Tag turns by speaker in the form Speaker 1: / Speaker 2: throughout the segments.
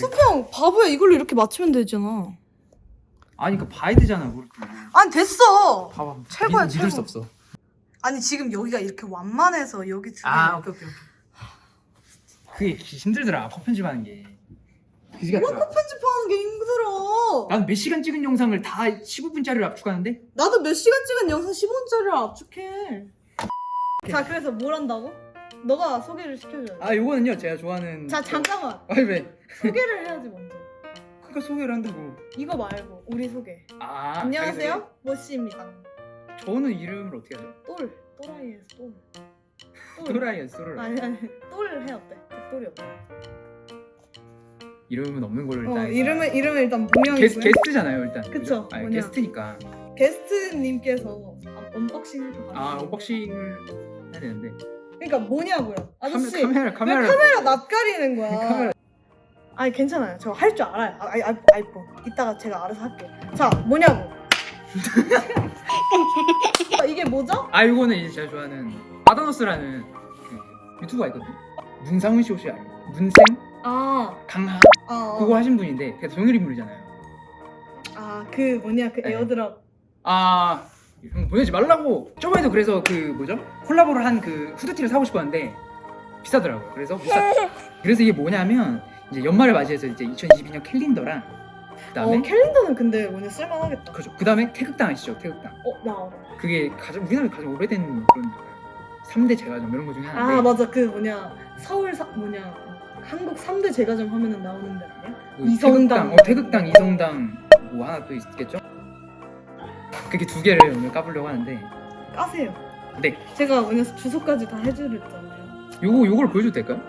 Speaker 1: 수평 바보야 이걸로 이렇게 맞추면 되잖아.
Speaker 2: 아니 그 봐야 되잖아 뭘 그걸.
Speaker 1: 아니 됐어.
Speaker 2: 봐봐
Speaker 1: 최고야,
Speaker 2: 믿, 믿을 수
Speaker 1: 최고.
Speaker 2: 없어
Speaker 1: 아니 지금 여기가 이렇게 완만해서 여기 두 개.
Speaker 2: 아 오케이 오케이 오케이 그게 힘들더라 컷 편집하는 게 그지 같더라
Speaker 1: 편집하는 게 힘들어.
Speaker 2: 나는 몇 시간 찍은 영상을 다 15분짜리로 압축하는데
Speaker 1: 나도 몇 시간 찍은 영상 10원짜리를 압축해. 자 그래서 뭘 한다고? 너가 소개를 시켜줘야 돼.
Speaker 2: 아 요거는요 제가 좋아하는
Speaker 1: 자 잠깐만
Speaker 2: 아니 왜
Speaker 1: 소개를 해야지 먼저.
Speaker 2: 그러니까 소개를 한다고
Speaker 1: 이거 말고 우리 소개.
Speaker 2: 아
Speaker 1: 안녕하세요 모씨입니다.
Speaker 2: 저는 이름을 어떻게 하죠?
Speaker 1: 똘 또라이에서 똘. 똘.
Speaker 2: 소라이야 소라
Speaker 1: 아니 아니 똘 해 어때? 똘이 어때?
Speaker 2: 이름은 없는 걸로
Speaker 1: 어
Speaker 2: 일단
Speaker 1: 이름은 이름은 일단
Speaker 2: 게스,
Speaker 1: 있어요.
Speaker 2: 게스트잖아요 일단
Speaker 1: 그쵸, 뭐냐.
Speaker 2: 게스트니까
Speaker 1: 게스트님께서 아, 언박싱 해줘.
Speaker 2: 아 언박싱을 해야 되는데
Speaker 1: 그러니까 뭐냐고요, 아저씨.
Speaker 2: 카메라 카메라
Speaker 1: 왜 카메라 낯가리는 거야?
Speaker 2: 카메라.
Speaker 1: 아니 괜찮아요. 저 할 줄 알아요. 아, 아이, 아이, 아이폰. 이따가 제가 알아서 할게요. 자 뭐냐고. 아, 이게 뭐죠?
Speaker 2: 아 이거는 이제 제가 좋아하는 바다너스라는 그 유튜버가 있거든요 문상훈 씨 혹시 알아요? 문생
Speaker 1: 아,
Speaker 2: 강하
Speaker 1: 아, 어.
Speaker 2: 그거 하신 분인데 그래서 동일 인물이잖아요
Speaker 1: 아, 그 뭐냐 그
Speaker 2: 네.
Speaker 1: 에어드랍.
Speaker 2: 아 형, 보내지 말라고 저번에도 그래서 그 뭐죠 콜라보를 한 그 후드티를 사고 싶었는데 비싸더라고 그래서 못 샀죠 그래서 이게 뭐냐면 이제 연말을 맞이해서 이제 2022년 캘린더랑 그다음에
Speaker 1: 어, 캘린더는 근데 뭐냐 쓸만하겠다.
Speaker 2: 그죠 그다음에 태극당 아시죠 태극당
Speaker 1: 어, 나 알아.
Speaker 2: 그게 가장 우리나라에 가장 오래된 그런 3대 제과점 이런 거 중에 하나인데
Speaker 1: 아 맞아 그 뭐냐 서울 사 뭐냐 한국 3대 제과점 하면은 나오는 데 아니야?
Speaker 2: 그
Speaker 1: 이성당.
Speaker 2: 태극당, 어, 태극당, 이성당 뭐 하나 또 있겠죠? 그게 두 개를 오늘 까보려고 하는데
Speaker 1: 까세요.
Speaker 2: 네
Speaker 1: 제가 뭐냐 주소까지 다 해드렸잖아요.
Speaker 2: 요거 요걸 보여줘도 될까요?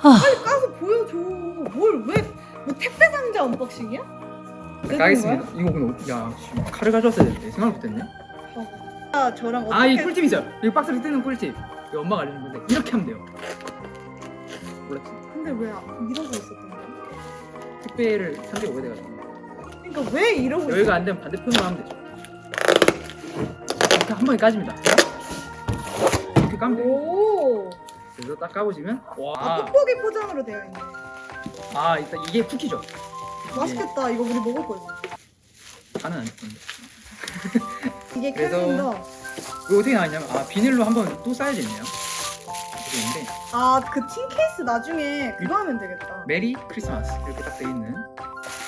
Speaker 1: 빨리 까서 보여줘. 뭘 왜? 뭐 택배 상자 언박싱이야? 왜
Speaker 2: 까겠습니다 이거 근데 어- 야 씨, 칼을 가져왔어야 되는데 생각을 못했네
Speaker 1: 아 저랑 어떻게?
Speaker 2: 아이 꿀팁 있어요 이 박스를 뜯는 꿀팁 이거 엄마가 알려준 건데 이렇게 하면 돼요 몰랐지
Speaker 1: 근데 왜 이러고 있었던 거야?
Speaker 2: 택배를 산지 오래돼가지고
Speaker 1: 그러니까 왜 이러고 있어?
Speaker 2: 여기가 안 되면 반대편으로 하면 되죠 이렇게 한 번에 까집니다 이렇게 까면
Speaker 1: 오.
Speaker 2: 그래서 딱 까보시면
Speaker 1: 아,
Speaker 2: 와
Speaker 1: 뽁뽁이 포장으로 되어 있네.
Speaker 2: 아 일단 이게 쿠키죠
Speaker 1: 맛있겠다. 이거 우리 먹을 거지.
Speaker 2: 간은 안 좋던데
Speaker 1: 이게
Speaker 2: 그래서-
Speaker 1: 캘린더.
Speaker 2: 이거 어떻게 나왔냐면 아 비닐로 한번 또 싸야겠네요 이렇게 있는데
Speaker 1: 아그 tin 케이스 나중에 그거 하면 되겠다.
Speaker 2: 메리 크리스마스 이렇게 딱 돼 있는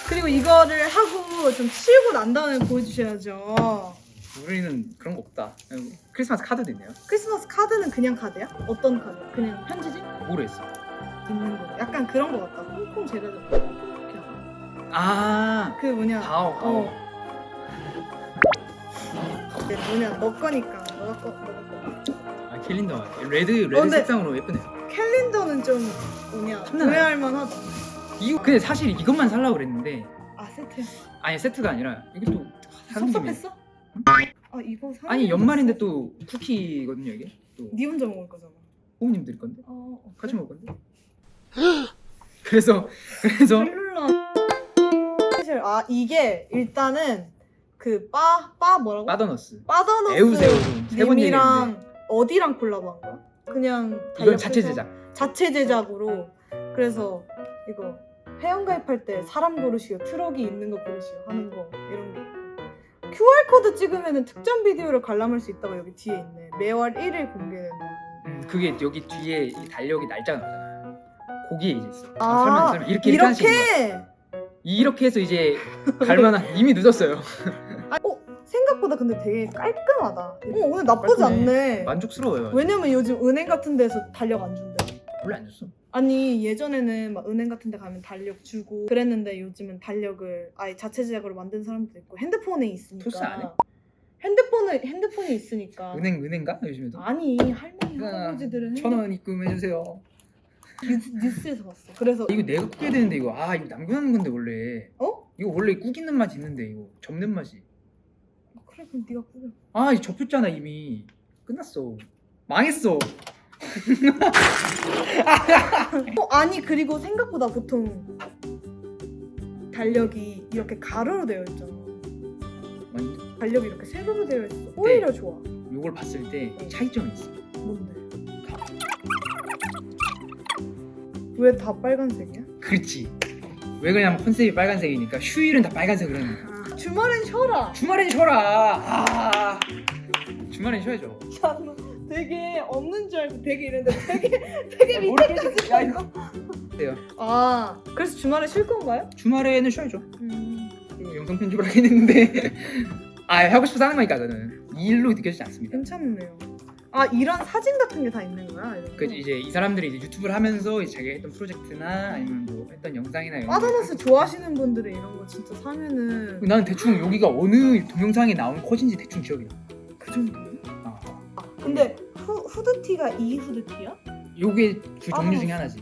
Speaker 1: 그리고 이거를 하고 좀 치우고 난 다음에 보여주셔야죠.
Speaker 2: 우리는 그런 거 없다 크리스마스 카드도 있네요
Speaker 1: 크리스마스 카드는 그냥 카드야? 어떤 카드? 그냥 편지지?
Speaker 2: 모르겠어
Speaker 1: 있는 거. 약간 그런 거 같다. 홍콩 좀 그렇게 알아. 아그 뭐냐?
Speaker 2: 하오 하오
Speaker 1: 어. 이게 뭐냐? 너 거니까 너가 거 너가 거.
Speaker 2: 아 캘린더 레드 레드
Speaker 1: 어, 근데-
Speaker 2: 색상으로 예쁘네요
Speaker 1: 캘린더는 좀 뭐냐?
Speaker 2: 탐나나요?
Speaker 1: 구매할 만하다.
Speaker 2: 이거 근데 사실 이것만 살라고 그랬는데
Speaker 1: 아 세트.
Speaker 2: 아니 세트가 아니라 이것도 사는 김에
Speaker 1: 섭섭했어? 아 이거 사.
Speaker 2: 아니 연말인데 또 쿠키거든요 이게? 또.
Speaker 1: 네 혼자 먹을 거잖아.
Speaker 2: 부모님 드릴 건데?
Speaker 1: 어, 어
Speaker 2: 같이 먹을 건데? 그래서 그래서
Speaker 1: 룰라. 사실 아 이게 일단은 그바바 뭐라고?
Speaker 2: 빠더너스.
Speaker 1: 빠더너스
Speaker 2: 에우세요 좀세번 얘기했는데.
Speaker 1: 님이랑 어디랑 콜라보한 거야? 그냥
Speaker 2: 이건
Speaker 1: 달력해서
Speaker 2: 자체 제작.
Speaker 1: 자체 제작으로. 그래서 이거 회원 가입할 때 사람 고르시오 트럭이 있는 거 고르시오 하는 거 이런 게 있고 QR 코드 찍으면 특전 비디오를 관람할 수 있다고 여기 뒤에 있네. 매월 1일 공개된다
Speaker 2: 음, 그게 여기 뒤에 이 달력이 날짜가 나잖아. 거기에 이제 있어.
Speaker 1: 아,
Speaker 2: 아, 설명 설명 이렇게 이렇게 거야
Speaker 1: 이렇게?
Speaker 2: 이렇게 해서 이제 갈만한 이미 늦었어요.
Speaker 1: 아, 어 생각보다 근데 되게 깔끔하다. 어 오늘 나쁘지
Speaker 2: 깔끔해.
Speaker 1: 않네.
Speaker 2: 만족스러워요
Speaker 1: 왜냐면 요즘 은행 같은 데서 달력 안 준대.
Speaker 2: 원래 안 줬어
Speaker 1: 아니 예전에는 막 은행 같은 데 가면 달력 주고 그랬는데 요즘은 달력을 아예 자체 제작으로 만든 사람도 있고 핸드폰에 있으니까.
Speaker 2: 토스 안 해?
Speaker 1: 핸드폰을 핸드폰이 있으니까.
Speaker 2: 은행 은행가? 요즘에도?
Speaker 1: 아니 할머니
Speaker 2: 아,
Speaker 1: 할아버지들은
Speaker 2: 천원 입금해 주세요.
Speaker 1: 뉴스, 뉴스에서 봤어. 그래서
Speaker 2: 이거 내가 꾸겨야 되는데 이거. 아 이거 남겨놓는 건데 원래.
Speaker 1: 어?
Speaker 2: 이거 원래 꾸기는 맛이 있는데 이거. 접는 맛이.
Speaker 1: 그래 그럼 네가 꾸려
Speaker 2: 아 이거 접혔잖아 이미. 끝났어. 망했어
Speaker 1: 어 아니 그리고 생각보다 보통 달력이 이렇게 가로로 되어 있잖아.
Speaker 2: 완전
Speaker 1: 달력이 이렇게 세로로 되어 있어. 오히려 좋아.
Speaker 2: 요걸 봤을 때 차이점이 있어.
Speaker 1: 뭔데? 왜 다 빨간색이야?
Speaker 2: 그렇지. 왜 그러냐면 컨셉이 빨간색이니까 휴일은 다 빨간색으로 해놓은 거야.
Speaker 1: 아, 주말엔 쉬어라.
Speaker 2: 주말엔 쉬어라. 아. 주말엔 쉬어야죠.
Speaker 1: 야, 너 되게 없는 줄 알고 되게 이랬는데 되게 되게 밑에까지
Speaker 2: 야,
Speaker 1: 이거.
Speaker 2: 돼요
Speaker 1: 아, 그래서 주말에 쉴 건가요?
Speaker 2: 주말에는 쉬어야죠
Speaker 1: 음.
Speaker 2: 그리고 영상 편집을 하긴 했는데 아 하고 싶어서 하는 거니까 저는 이 일로 느껴지지 않습니다
Speaker 1: 괜찮네요. 아, 이런 사진 같은 게 다 있는 거야? 이런
Speaker 2: 그
Speaker 1: 거?
Speaker 2: 이제 이 사람들이 이제 유튜브를 하면서 이제 자기가 했던 프로젝트나 아니면 뭐 했던 영상이나 이런 거
Speaker 1: 바다나스 좋아하시는 분들은 이런 거 진짜 사면은
Speaker 2: 나는 대충 여기가 어느 동영상에 나온 컷인지 대충 기억이 나.
Speaker 1: 그 정도.
Speaker 2: 아,
Speaker 1: 근데 후, 후드티가 이 후드티야?
Speaker 2: 요게 그 종류
Speaker 1: 아.
Speaker 2: 중에 하나지.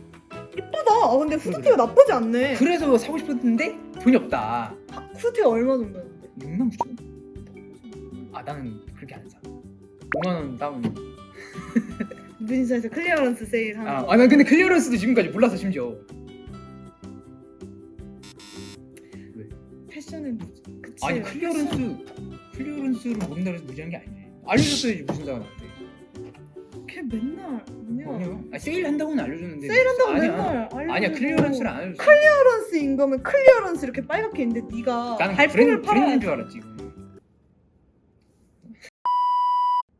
Speaker 1: 이쁘다. 아, 근데 후드티가 나쁘지 않네.
Speaker 2: 그래서 사고 싶었는데 돈이 없다.
Speaker 1: 아, 후드티가 얼마 정도였는데?
Speaker 2: 6만 9천 원? 아 나는 그렇게 안 사. 5만 원 다운.
Speaker 1: 무인사에서 클리어런스 세일 하는
Speaker 2: 아,
Speaker 1: 거.
Speaker 2: 아, 난 근데 클리어런스도 지금까지 몰랐어 심지어.
Speaker 1: 패션은. 그치.
Speaker 2: 아니 클리어런스 클리어런스를 모른다 해서 무지한 게 아니지. 알려줬어야지 무슨 나한테.
Speaker 1: 걔 맨날 뭐냐.
Speaker 2: 뭐냐? 아, 세일 한다고는 알려줬는데.
Speaker 1: 세일한다고
Speaker 2: 아니야.
Speaker 1: 맨날 알려주고.
Speaker 2: 아니야 클리어런스를 안 알려줬어.
Speaker 1: 클리어런스인 거면 클리어런스 이렇게 빨갛게 있는데 네가
Speaker 2: 나는
Speaker 1: 발품을
Speaker 2: 브랜드,
Speaker 1: 팔아야
Speaker 2: 브랜드인 줄 알았지.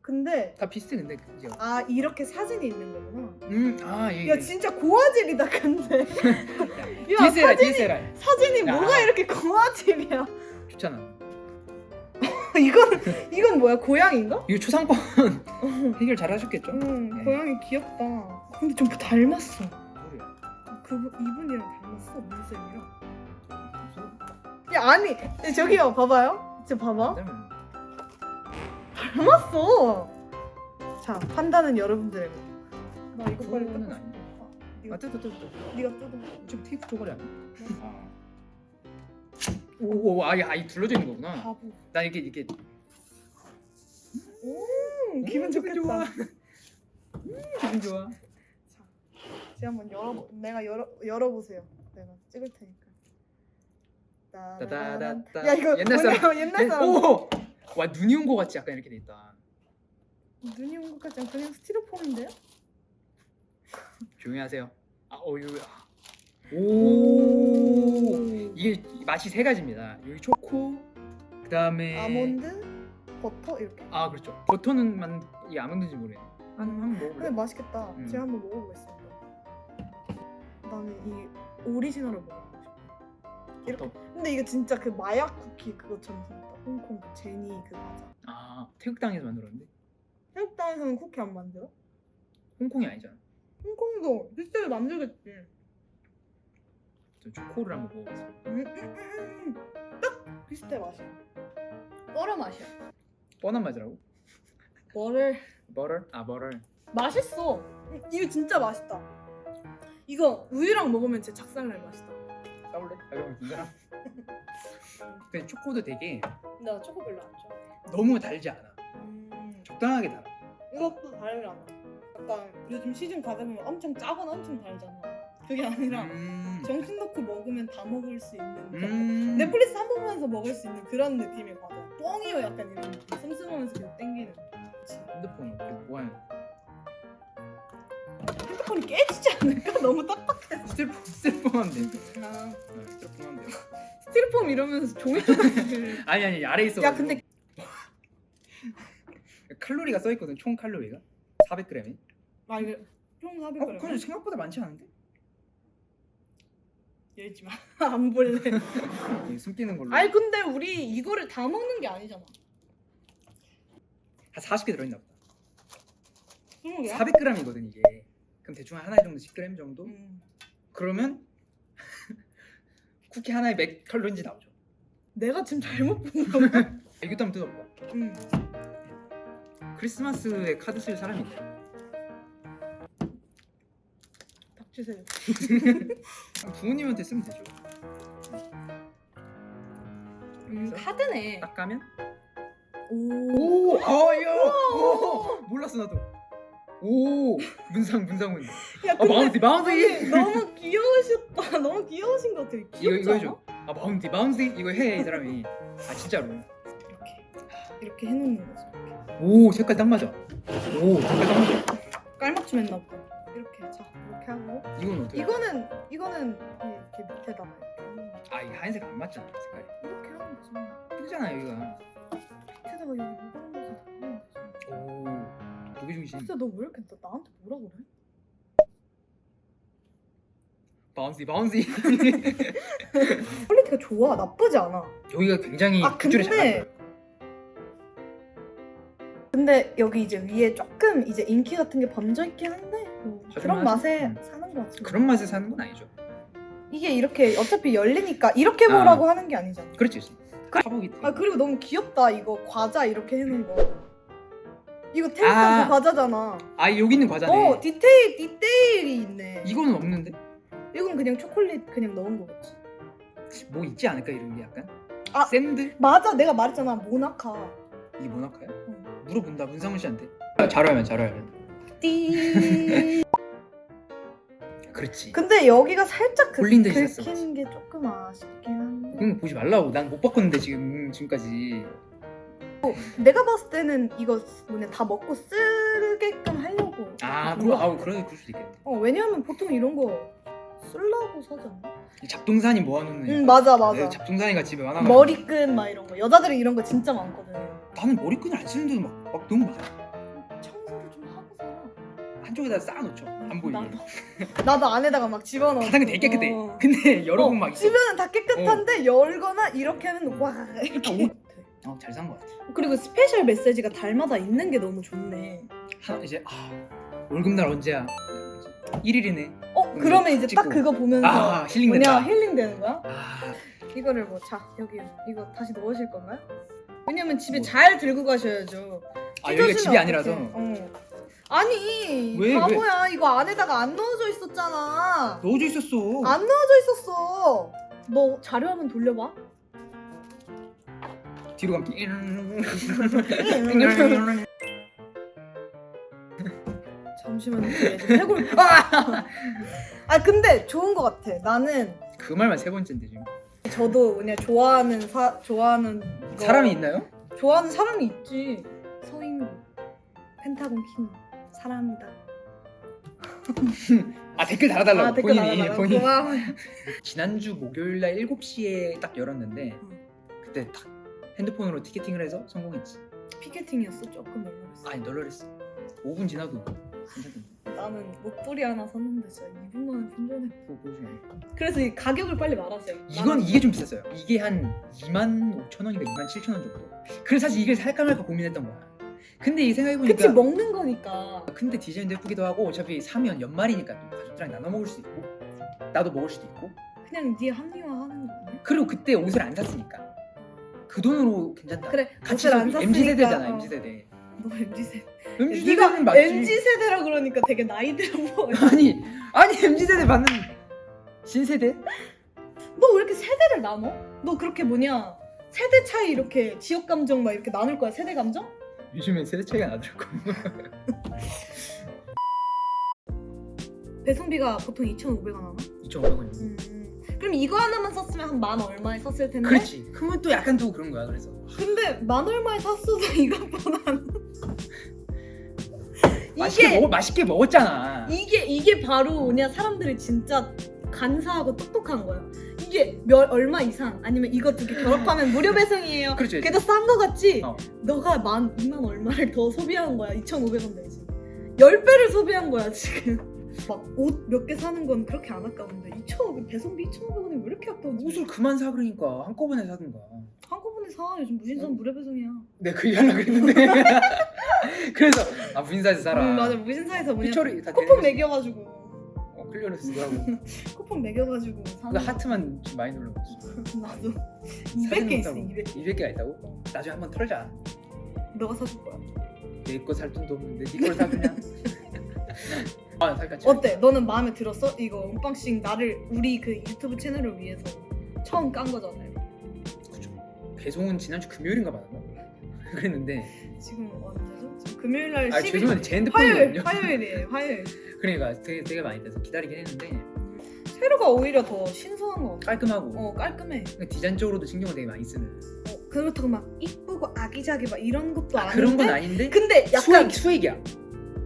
Speaker 1: 근데
Speaker 2: 다 비슷해 근데 그죠?
Speaker 1: 아 이렇게 사진이 있는 거구나.
Speaker 2: 음, 아 예.
Speaker 1: 야 진짜 고화질이다 근데. 야
Speaker 2: DSLR,
Speaker 1: 사진이
Speaker 2: DSLR.
Speaker 1: 사진이
Speaker 2: 야.
Speaker 1: 뭐가 이렇게 고화질이야?
Speaker 2: 좋잖아.
Speaker 1: 이건 이건 뭐야 고양인가?
Speaker 2: 이거 초상권 해결 잘 하셨겠죠?
Speaker 1: 응
Speaker 2: 네.
Speaker 1: 고양이 귀엽다. 근데 좀 닮았어.
Speaker 2: 뭐야?
Speaker 1: 그 이분이랑 닮았어 문쌤이랑. 야 아니 저기요 봐봐요. 지금 봐봐.
Speaker 2: 그다음에
Speaker 1: 닮았어. 자 판단은 여러분들의 거. 나 이거 빨리
Speaker 2: 그거는
Speaker 1: 뜯고
Speaker 2: 아닌데.
Speaker 1: 이거-
Speaker 2: 아 뜯어 뜯어 뜯어.
Speaker 1: 네가 뜯어.
Speaker 2: 좀 테이프 쪼가리 아니야? 아. 오 오 아이 아이 둘러져 있는 거구나.
Speaker 1: 바보.
Speaker 2: 나 이게 이게
Speaker 1: 음, 기분
Speaker 2: 음,
Speaker 1: 좋겠다.
Speaker 2: 좋아. 음, 기분 좋아.
Speaker 1: 자, 제가 한번 열어 내가 열어 열어 보세요. 내가 찍을 테니까. 따다단.
Speaker 2: 따다다다.
Speaker 1: 야 이거
Speaker 2: 옛날
Speaker 1: 뭐냐,
Speaker 2: 사람.
Speaker 1: 옛날 사람.
Speaker 2: 오. 와 눈이 온 거 같이 약간 이렇게 돼 있다.
Speaker 1: 눈이 온 것 같지 않고 그냥 스티로폼인데요?
Speaker 2: 조용히 하세요. 아 어유. 오. 이게 맛이 세 가지입니다. 여기 초코, 그 다음에
Speaker 1: 아몬드, 버터 이렇게.
Speaker 2: 아 그렇죠. 버터는 만 이게 아몬드인지 모르겠네. 한 한번
Speaker 1: 근데
Speaker 2: 먹어볼래?
Speaker 1: 맛있겠다.
Speaker 2: 음.
Speaker 1: 제가 한번 먹어보겠습니다. 나는 이 오리지널을 먹어보고 싶어. 이렇게.
Speaker 2: 버터.
Speaker 1: 근데 이게 진짜 그 마약 쿠키 그것처럼 생겼다. 홍콩 그 제니 그 과자.
Speaker 2: 아 태국 땅에서 만들었는데
Speaker 1: 태국 땅에서는 쿠키 안 만들어?
Speaker 2: 홍콩이 아니잖아.
Speaker 1: 홍콩도 비슷하게 만들겠지.
Speaker 2: 저 초코를 한번 먹어보겠습니다.
Speaker 1: 음, 음, 음, 음. 딱 비슷해 맛이. 뻐러 맛이야.
Speaker 2: 뻔한 맛이라고?
Speaker 1: 뭐를
Speaker 2: 버터? 아 버터.
Speaker 1: 맛있어. 음, 이거 진짜 맛있다. 이거 우유랑 먹으면 진짜 작살날 맛이다.
Speaker 2: 싸울래? 가격은 진짜랑. 근데 초코도 되게
Speaker 1: 나 초코 별로 안 좋아해.
Speaker 2: 너무 달지 않아.
Speaker 1: 음,
Speaker 2: 적당하게 달아.
Speaker 1: 이것도 달잖아. 약간 요즘 시즌 과자 보면 엄청 짜거나 엄청 달잖아. 그게 아니라
Speaker 2: 음.
Speaker 1: 정신 놓고 먹으면 다 먹을 수 있는 그런
Speaker 2: 음.
Speaker 1: 넷플릭스 한 번 보면서 먹을 수 있는 그런 느낌의 과자. 뻥이요 약간 이런 느낌. 슴슴하면서 그냥 땡기는.
Speaker 2: 핸드폰 이렇게 뭐하는?
Speaker 1: 핸드폰이 깨지지 않을까? 너무 딱딱해.
Speaker 2: 스티로폼 스티로폼 하면 돼.
Speaker 1: 아,
Speaker 2: 어, 스티로폼 하면 돼.
Speaker 1: 스티로폼 이러면서 종이 쪼가리를.
Speaker 2: 아니 아니 아래 있어.
Speaker 1: 야 근데
Speaker 2: 칼로리가 써 있거든. 총 칼로리가 400g이.
Speaker 1: 아 이게 총 400g.
Speaker 2: 어, 근데 생각보다 많지 않은데?
Speaker 1: 열지 마. 안 볼래.
Speaker 2: 숨기는 걸로.
Speaker 1: 아니 근데 우리 이거를 다 먹는 게 아니잖아.
Speaker 2: 한 40개 들어있나 보다.
Speaker 1: 20개야?
Speaker 2: 400g이거든 이게. 그럼 대충 하나에 정도 10g 정도?
Speaker 1: 음.
Speaker 2: 그러면 쿠키 하나에 몇 칼로리인지 나오죠.
Speaker 1: 내가 지금 잘못 본 거야.
Speaker 2: 이것도 한번 뜯어봐.
Speaker 1: 음.
Speaker 2: 크리스마스에 카드 쓸 사람이 있네.
Speaker 1: 닥치세요.
Speaker 2: 부모님한테 쓰면 되죠.
Speaker 1: 음,
Speaker 2: 그래서
Speaker 1: 카드네.
Speaker 2: 딱 가면
Speaker 1: 오.
Speaker 2: 오, 아, 야, 오, 몰랐어 나도. 오, 문상 문상훈.
Speaker 1: 야,
Speaker 2: 아,
Speaker 1: 근데
Speaker 2: 마운티 마운티.
Speaker 1: 아니, 너무 귀여우셨다. 너무 귀여우신 것 같아.
Speaker 2: 이거
Speaker 1: 귀엽지
Speaker 2: 이거
Speaker 1: 않아?
Speaker 2: 해줘. 아 마운티 마운티 이거 해 이 사람이. 아 진짜로.
Speaker 1: 이렇게 이렇게 해놓는 거죠. 이렇게.
Speaker 2: 오 색깔 딱 맞아. 오 색깔 딱 맞아.
Speaker 1: 깔맞춤 했나 보다. 이렇게 자 이렇게 하고
Speaker 2: 이건 어떻게?
Speaker 1: 이거는 이거는 이렇게 밑에다가 이렇게
Speaker 2: 하얀색 안 맞잖아 색깔이
Speaker 1: 이렇게 하면 되지.
Speaker 2: 예쁘잖아 여기가
Speaker 1: 밑에다가 여기 무거운 데서 하면 되지.
Speaker 2: 오 무게 중심
Speaker 1: 진짜 너 왜 이렇게 나- 나한테 뭐라 그래?
Speaker 2: 바운시 바운시
Speaker 1: 퀄리티가 좋아 나쁘지 않아.
Speaker 2: 여기가 굉장히
Speaker 1: 아
Speaker 2: 굿줄이 잘
Speaker 1: 근데
Speaker 2: 나와요.
Speaker 1: 근데 여기 이제 위에 조금 이제 인기 같은 게 번져 있긴 한데 뭐 그런
Speaker 2: 하지만-
Speaker 1: 맛에
Speaker 2: 음.
Speaker 1: 사는 거 같지.
Speaker 2: 그런 맛에 사는 건 아니죠
Speaker 1: 이게 이렇게 어차피 열리니까 이렇게
Speaker 2: 아.
Speaker 1: 보라고 하는 게 아니잖아.
Speaker 2: 그렇지
Speaker 1: 그-
Speaker 2: 카보기
Speaker 1: 아 그리고 너무 귀엽다 이거 과자 이렇게 해놓은 거. 이거
Speaker 2: 아.
Speaker 1: 그 과자잖아.
Speaker 2: 아 여기 있는 과자네
Speaker 1: 어 디테일 디테일이 있네.
Speaker 2: 이거는 없는데
Speaker 1: 이건 그냥 초콜릿 그냥 넣은 거겠지.
Speaker 2: 뭐 있지 않을까 이런 게 약간
Speaker 1: 아.
Speaker 2: 샌드
Speaker 1: 맞아 내가 말했잖아 모나카.
Speaker 2: 이게 모나카야?
Speaker 1: 응.
Speaker 2: 물어본다 문상훈 씨한테. 잘 알면 잘 알면.
Speaker 1: 띠.
Speaker 2: 그렇지.
Speaker 1: 근데 여기가 살짝 그,
Speaker 2: 볼린 듯이 샀어,
Speaker 1: 긁히는 게 조금 아쉽긴 한데.
Speaker 2: 그건 보지 말라고. 난 못 바꿨는데 지금 지금까지.
Speaker 1: 내가 봤을 때는 이거 뭐냐 다 먹고 쓰게끔 하려고.
Speaker 2: 아
Speaker 1: 그런
Speaker 2: 그거
Speaker 1: 거
Speaker 2: 아우 그러 그럴 수도 있겠네.
Speaker 1: 어 왜냐면 보통 이런 거 사지 않나?
Speaker 2: 이 잡동사니 모아놓는
Speaker 1: 응 맞아
Speaker 2: 내
Speaker 1: 맞아.
Speaker 2: 잡동사니가 집에 많아
Speaker 1: 머리끈 막 이런 거 여자들이 이런 거 진짜 많거든.
Speaker 2: 나는 머리끈을 안 쓰는데도 막, 막 너무 많아
Speaker 1: 청소를 좀 하고 살아.
Speaker 2: 한쪽에다 쌓아놓죠 안 보이게
Speaker 1: 나도, 나도 안에다가 막 집어넣어.
Speaker 2: 바닥은 되게 깨끗해
Speaker 1: 어.
Speaker 2: 근데 여러
Speaker 1: 어,
Speaker 2: 번막 있어
Speaker 1: 집에는 다 깨끗한데 열거나 이렇게 하면 와 이렇게.
Speaker 2: 어, 잘산거 같아
Speaker 1: 그리고 스페셜 메시지가 달마다 있는 게 너무 좋네.
Speaker 2: 하나 이제 아 월급날 언제야 1일이네
Speaker 1: 어 그러면 이제 딱
Speaker 2: 찍고.
Speaker 1: 그거 보면서
Speaker 2: 아 힐링된다
Speaker 1: 뭐냐 힐링 되는 거야?
Speaker 2: 아
Speaker 1: 이거를 뭐 자 여기 이거 다시 넣으실 건가요? 왜냐면 집에
Speaker 2: 뭐.
Speaker 1: 잘 들고 가셔야죠.
Speaker 2: 아, 여기가
Speaker 1: 찢어지면
Speaker 2: 집이 아니라서
Speaker 1: 어떡해. 어. 아니
Speaker 2: 왜,
Speaker 1: 바보야 이거 안에다가 안 넣어져 있었잖아.
Speaker 2: 넣어져 있었어
Speaker 1: 안 넣어져 있었어. 너 자료 한번 돌려봐.
Speaker 2: 뒤로 감기
Speaker 1: 잠시만요. 얘좀 해골. 아 근데 좋은 것 같아. 나는
Speaker 2: 그 말만 세 번째인데 지금
Speaker 1: 저도 뭐냐 좋아하는 사 좋아하는 거-
Speaker 2: 사람이 있나요?
Speaker 1: 좋아하는 사람이 있지. 서인구, 펜타곤 킹 사람이다.
Speaker 2: 아 댓글 달아달라고
Speaker 1: 아, 댓글
Speaker 2: 본인이
Speaker 1: 달아달라고.
Speaker 2: 본인
Speaker 1: 고마워요.
Speaker 2: 지난주 목요일 날 7시에 딱 열었는데
Speaker 1: 응.
Speaker 2: 그때 딱 핸드폰으로 티켓팅을 해서 성공했지
Speaker 1: 피켓팅이었어 조금 널널했어.
Speaker 2: 아니 널널했어 5분 지나도
Speaker 1: 나는 목도리 하나 샀는데 진짜 2분 만에 품절해.
Speaker 2: 그거 보여주네
Speaker 1: 그래서 이 가격을 빨리 말하세요.
Speaker 2: 이건
Speaker 1: 나는-
Speaker 2: 이게 좀 비쌌어요 이게 한 2만 5천 원인가 2만 7천 원 정도 그래서 사실 이걸 살까 말까 고민했던 거야 근데 이 생각해보니까
Speaker 1: 그치 먹는 거니까.
Speaker 2: 근데 디자인도 예쁘기도 하고 어차피 사면 연말이니까 또 가족들이랑 나눠 먹을 수도 있고 나도 먹을 수도 있고
Speaker 1: 그냥 네 합리화하는 거 아니야?
Speaker 2: 그리고 그때 옷을 안 샀으니까 그 돈으로 괜찮다
Speaker 1: 그래
Speaker 2: 같이
Speaker 1: 옷을 안. 샀으니까.
Speaker 2: MZ 세대잖아
Speaker 1: 어.
Speaker 2: MZ 세대
Speaker 1: 너 MZ 세대.
Speaker 2: MZ 세대는 맞지
Speaker 1: MZ 세대라 그러니까 되게 나이 들어 보여.
Speaker 2: 아니 아니 MZ 세대 받는 신세대
Speaker 1: 너 왜 이렇게 세대를 나눠? 너 그렇게 뭐냐 세대 차이 이렇게 지역 감정 막 이렇게 나눌 거야 세대 감정?
Speaker 2: 요즘엔 세대 차이가 나더라고
Speaker 1: 배송비가 보통 2,500원 하나?
Speaker 2: 2,500원이면
Speaker 1: 음. 그럼 이거 하나만 썼으면 한 만 얼마에 썼을 텐데.
Speaker 2: 그렇지 그러면 또 약간 또 그런 거야 그래서
Speaker 1: 근데 만 얼마에 샀어도 이것보다는
Speaker 2: 맛있게
Speaker 1: 이게
Speaker 2: 먹 맛있게 먹었잖아
Speaker 1: 이게 이게 바로 뭐냐 사람들이 진짜 간사하고 똑똑한 거야. 이게 몇 얼마 이상 아니면 이거 두 개 결합하면 무료 배송이에요.
Speaker 2: 그렇지
Speaker 1: 더싼거 같지?
Speaker 2: 어.
Speaker 1: 너가 만 2만 얼마를 더 소비한 거야. 2,500원 내지. 10배를 소비한 거야, 지금. 막 옷 몇 개 사는 건 그렇게 안 아까운데 2,500 배송비 2,500원이 왜 이렇게 아까운지.
Speaker 2: 옷을 그만 사 그러니까 한꺼번에 사든가
Speaker 1: 한꺼번에 사. 요즘 무신선
Speaker 2: 응.
Speaker 1: 무료 배송이야.
Speaker 2: 내가 그 얘기하려고 했는데 그래서 아 무인사에서 사라
Speaker 1: 응, 맞아. 무신사에서 뭐냐
Speaker 2: 피처리 다
Speaker 1: 쿠폰
Speaker 2: 되는
Speaker 1: 매겨가지고
Speaker 2: 어, 클리어런스도 하고
Speaker 1: 쿠폰 매겨가지고 사는.
Speaker 2: 하트만 좀 많이 눌러봤어
Speaker 1: 나도 200개 있어.
Speaker 2: 사진
Speaker 1: 200.
Speaker 2: 200개가 있다고? 나중에 한번 털자
Speaker 1: 너가 사줄 거야.
Speaker 2: 내 거 살 돈도 없는데 니걸 사주냐? 아 살까
Speaker 1: 어때? 너는 마음에 들었어? 이거 엉빵씩 나를 우리 그 유튜브 채널을 위해서 처음 깐 거잖아요.
Speaker 2: 배송은 지난주 금요일인가 받았나? 그랬는데
Speaker 1: 지금 언제죠? 지금 금요일 날
Speaker 2: 아
Speaker 1: 10일
Speaker 2: 죄송한데 제
Speaker 1: 화요일
Speaker 2: 핸드폰이거든요
Speaker 1: 화요일이에요. 화요일.
Speaker 2: 그러니까 되게, 되게 많이 돼서 기다리긴 했는데
Speaker 1: 세로가 오히려 더 신선한 거 같아.
Speaker 2: 깔끔하고
Speaker 1: 어 깔끔해.
Speaker 2: 그러니까 디자인적으로도 신경을 되게 많이 쓰는
Speaker 1: 어, 그렇다고 막 이쁘고 아기자기 막 이런 것도
Speaker 2: 아,
Speaker 1: 아닌데.
Speaker 2: 그런 건 아닌데
Speaker 1: 근데 약간
Speaker 2: 수액, 수액이야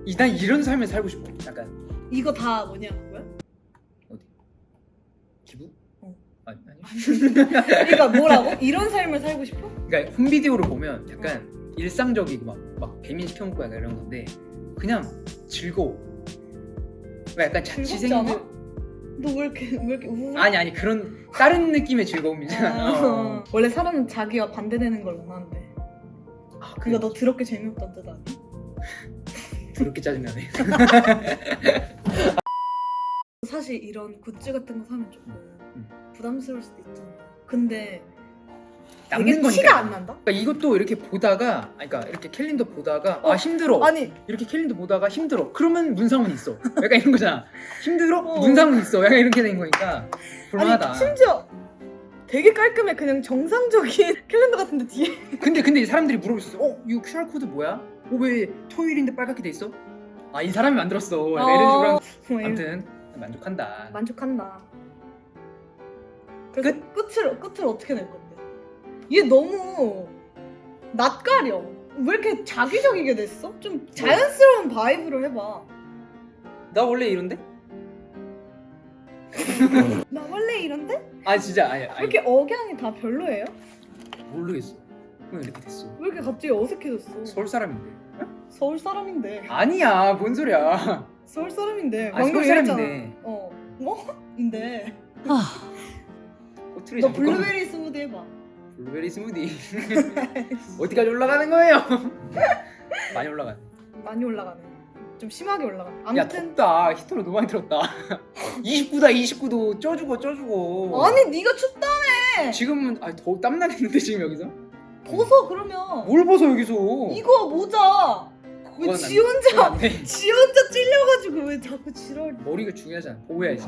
Speaker 2: 이, 난 이런 삶을 살고 싶어 약간
Speaker 1: 이거 다 뭐냐 그거야?
Speaker 2: 기부? 아니, 아니.
Speaker 1: 그러니까 뭐라고? 이런 삶을 살고 싶어?
Speaker 2: 그러니까 홈비디오로 보면 약간 일상적이고 막, 막 배민 시켜먹고 약간 이런 건데 그냥 즐거워. 그러니까 약간
Speaker 1: 즐겁지
Speaker 2: 자취생들
Speaker 1: 않아? 너 왜 이렇게 왜 이렇게 우울해?
Speaker 2: 아니 아니 그런 다른 느낌의 즐거움이잖아.
Speaker 1: 아, 원래 사람은 자기와 반대되는 걸 원하는데
Speaker 2: 아,
Speaker 1: 그거 너 더럽게 재미없다는 뜻 아니야?
Speaker 2: 그렇게 짜증나네.
Speaker 1: 사실 이런 굿즈 같은 거 사면 조금
Speaker 2: 음.
Speaker 1: 부담스러울 수도 있잖아 근데
Speaker 2: 남는
Speaker 1: 되게
Speaker 2: 거니까.
Speaker 1: 티가 안 난다?
Speaker 2: 그러니까 이것도 이렇게 보다가 아니, 그러니까 이렇게 캘린더 보다가
Speaker 1: 어,
Speaker 2: 아 힘들어.
Speaker 1: 아니
Speaker 2: 이렇게 캘린더 보다가 힘들어. 그러면 문상은 있어. 약간 이런 거잖아. 힘들어?
Speaker 1: 어.
Speaker 2: 문상은 있어. 약간 이렇게 된 거니까 불만하다.
Speaker 1: 아니 심지어 되게 깔끔해 그냥 정상적인 캘린더 같은데 뒤에
Speaker 2: 근데 근데 사람들이 물어보셨어. 어, 이거 QR 코드 뭐야? 어, 왜 토요일인데 빨갛게 돼 있어? 아, 이 사람이 만들었어. 약간 이런 식으로. 하면-
Speaker 1: 뭐
Speaker 2: 아무튼 만족한다.
Speaker 1: 만족한다 그래서 끝 을 끝을 어떻게 낼 건데 얘 너무 낯가려 왜 이렇게 자기적이게 냈어? 좀 자연스러운 바이브로 해봐
Speaker 2: 나 원래 이런데?
Speaker 1: 나 원래 이런데?
Speaker 2: 아 진짜 아니
Speaker 1: 왜
Speaker 2: 아니
Speaker 1: 이렇게 억양이 다 별로예요?
Speaker 2: 모르겠어. 그냥 이렇게 됐어.
Speaker 1: 왜 이렇게 갑자기 어색해졌어?
Speaker 2: 서울 사람인데.
Speaker 1: 서울 사람인데
Speaker 2: 아니야, 뭔 소리야?
Speaker 1: 서울 사람인데
Speaker 2: 아, 서울
Speaker 1: 이랬잖아.
Speaker 2: 사람인데.
Speaker 1: 어 뭐? 인데
Speaker 2: 꼬투리
Speaker 1: 너 블루베리 스무디 해봐
Speaker 2: 블루베리 스무디 어디까지 올라가는 거예요? 많이 올라가.
Speaker 1: 많이 올라가네 좀 심하게 올라가네
Speaker 2: 야
Speaker 1: 아무튼
Speaker 2: 덥다. 히터로 너무 많이 들었다. 29다 29도 쪄주고 쪄주고.
Speaker 1: 아니 네가 춥다며
Speaker 2: 지금은 아더 땀나겠는데 지금 여기서?
Speaker 1: 벗어 그러면
Speaker 2: 뭘 벗어 여기서?
Speaker 1: 이거 모자 왜
Speaker 2: 그건
Speaker 1: 지
Speaker 2: 안-
Speaker 1: 혼자
Speaker 2: 그건 안 돼.
Speaker 1: 지 혼자 찔려가지고 왜 자꾸 지랄
Speaker 2: 머리가 중요하잖아. 보호해야지.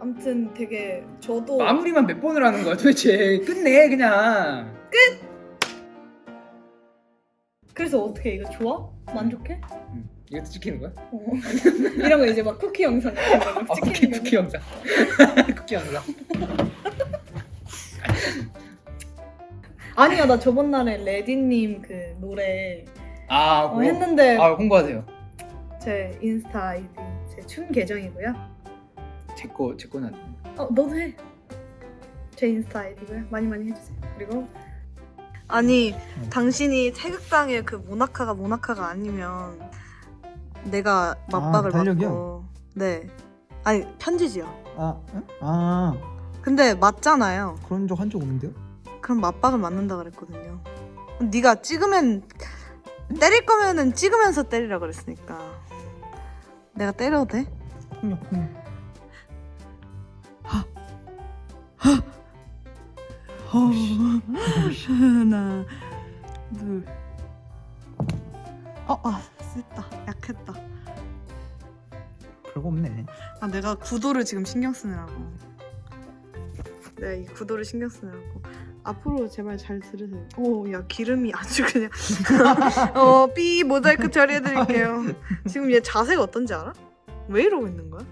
Speaker 1: 아무튼 되게 저도
Speaker 2: 마무리만 몇 번을 하는 거야 도대체. 끝내 그냥.
Speaker 1: 그래서 어떻게 이거 좋아? 만족해?
Speaker 2: 응. 이것도 찍히는 거야?
Speaker 1: 어. 이런 거 이제 막 쿠키 영상 같은 거
Speaker 2: 아,
Speaker 1: 막
Speaker 2: 쿠키
Speaker 1: 찍히는
Speaker 2: 쿠키
Speaker 1: 거
Speaker 2: 영상. 쿠키 영상.
Speaker 1: 아니야 나 저번 날에 레디님 그 노래
Speaker 2: 아,
Speaker 1: 어,
Speaker 2: 그거?
Speaker 1: 했는데
Speaker 2: 아 홍보하세요.
Speaker 1: 제 인스타 아이디 제 춤 계정이고요
Speaker 2: 제 거 제 거는
Speaker 1: 어 너도 해. 제 인스타 아이디고요. 많이 많이 해주세요. 그리고 아니 당신이 태극당의 그 모나카가 모나카가 아니면 내가 맞박을
Speaker 3: 달력이요?
Speaker 1: 맞고 네 아니 편지지요.
Speaker 3: 아, 응? 아
Speaker 1: 근데 맞잖아요.
Speaker 3: 그런 적 한 적 없는데요?
Speaker 1: 그럼 맞박을 맞는다 그랬거든요. 네가 찍으면 때릴 거면은 찍으면서 때리라 그랬으니까 내가 때려도 돼?
Speaker 3: 그럼요.
Speaker 1: 하나 둘 어, 아, 셌다. 약했다.
Speaker 3: 별거 없네.
Speaker 1: 아, 내가 구도를 지금 신경 쓰느라고. 내가 이 구도를 신경 쓰느라고. 앞으로 제발 잘 들으세요. 오, 야, 기름이 아주 그냥. 어, 삐 모자이크 처리해드릴게요. 지금 얘 자세가 어떤지 알아? 왜 이러고 있는 거야?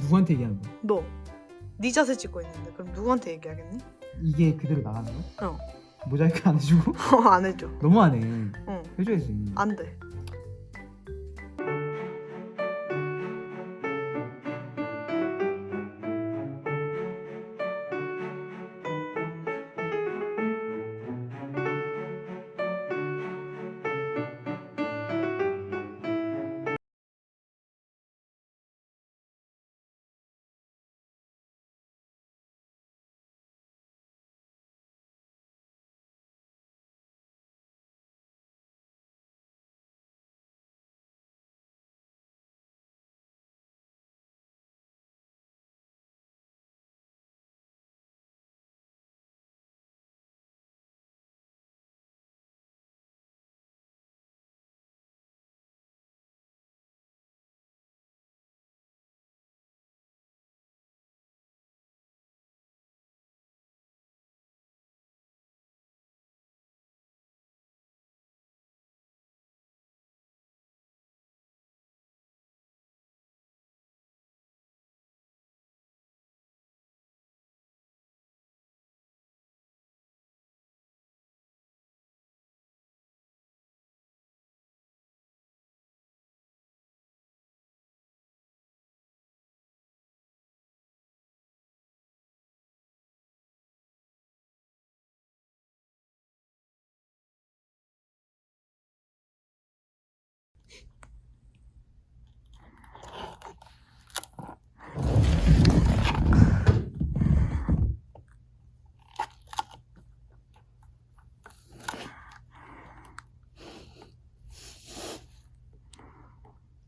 Speaker 3: 누구한테 얘기하는 거야?
Speaker 1: 너. 네 자세 찍고 있는데. 그럼 누구한테 얘기하겠니?
Speaker 3: 이게 그대로 나가는 거야?
Speaker 1: 어.
Speaker 3: 모자이크 안 해주고?
Speaker 1: 어, 안 해줘.
Speaker 3: 너무하네.
Speaker 1: 어,
Speaker 3: 해줘야지.
Speaker 1: 안 돼.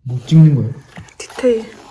Speaker 2: 못 찍는 거예요?
Speaker 1: 디테일